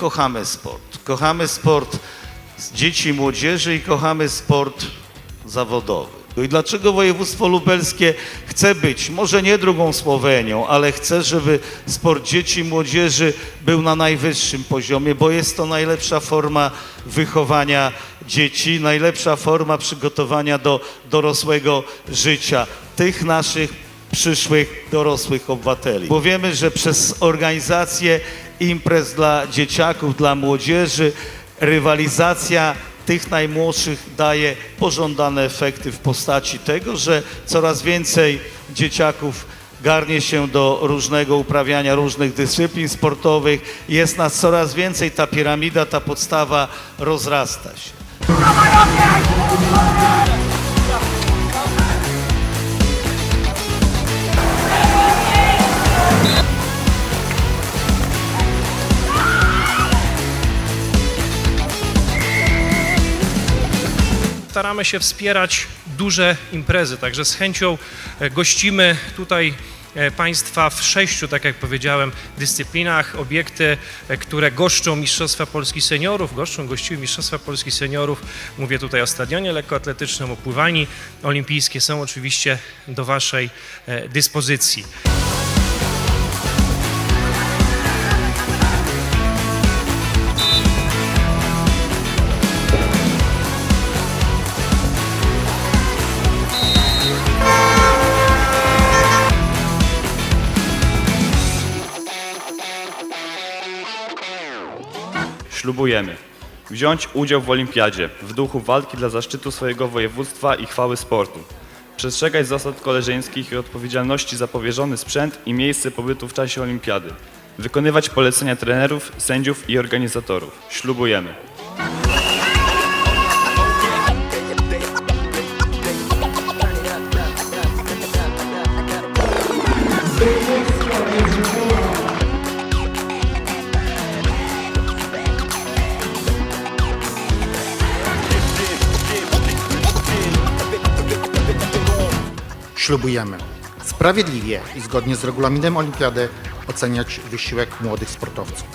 kochamy sport. Kochamy sport dzieci i młodzieży i kochamy sport zawodowy. I dlaczego województwo lubelskie chce być, może nie drugą Słowenią, ale chce, żeby sport dzieci i młodzieży był na najwyższym poziomie, bo jest to najlepsza forma wychowania dzieci, najlepsza forma przygotowania do dorosłego życia tych naszych przyszłych dorosłych obywateli. Bo wiemy, że przez organizację imprez dla dzieciaków, dla młodzieży, rywalizacja tych najmłodszych daje pożądane efekty w postaci tego, że coraz więcej dzieciaków garnie się do różnego uprawiania różnych dyscyplin sportowych. Jest nas coraz więcej, ta piramida, ta podstawa rozrasta się. Staramy się wspierać duże imprezy, także z chęcią e, gościmy tutaj e, Państwa w sześciu, tak jak powiedziałem, dyscyplinach, obiekty, e, które goszczą Mistrzostwa Polski Seniorów, goszczą, gościły Mistrzostwa Polski Seniorów. Mówię tutaj o stadionie lekkoatletycznym, o pływalni olimpijskie są oczywiście do Waszej dyspozycji. Ślubujemy wziąć udział w olimpiadzie w duchu walki dla zaszczytu swojego województwa i chwały sportu. Przestrzegać zasad koleżeńskich i odpowiedzialności za powierzony sprzęt i miejsce pobytu w czasie olimpiady. Wykonywać polecenia trenerów, sędziów i organizatorów. Ślubujemy. Ślubujemy sprawiedliwie i zgodnie z regulaminem olimpiady oceniać wysiłek młodych sportowców.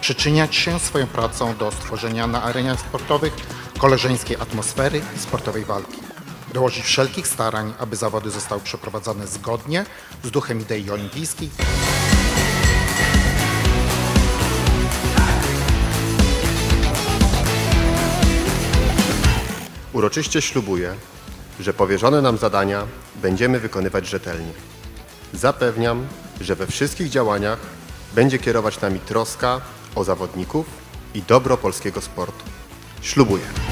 Przyczyniać się swoją pracą do stworzenia na arenach sportowych koleżeńskiej atmosfery i sportowej walki. Dołożyć wszelkich starań, aby zawody zostały przeprowadzone zgodnie z duchem idei olimpijskiej Uroczyście ślubuję, że powierzone nam zadania będziemy wykonywać rzetelnie. Zapewniam, że we wszystkich działaniach będzie kierować nami troska o zawodników i dobro polskiego sportu. Ślubuję.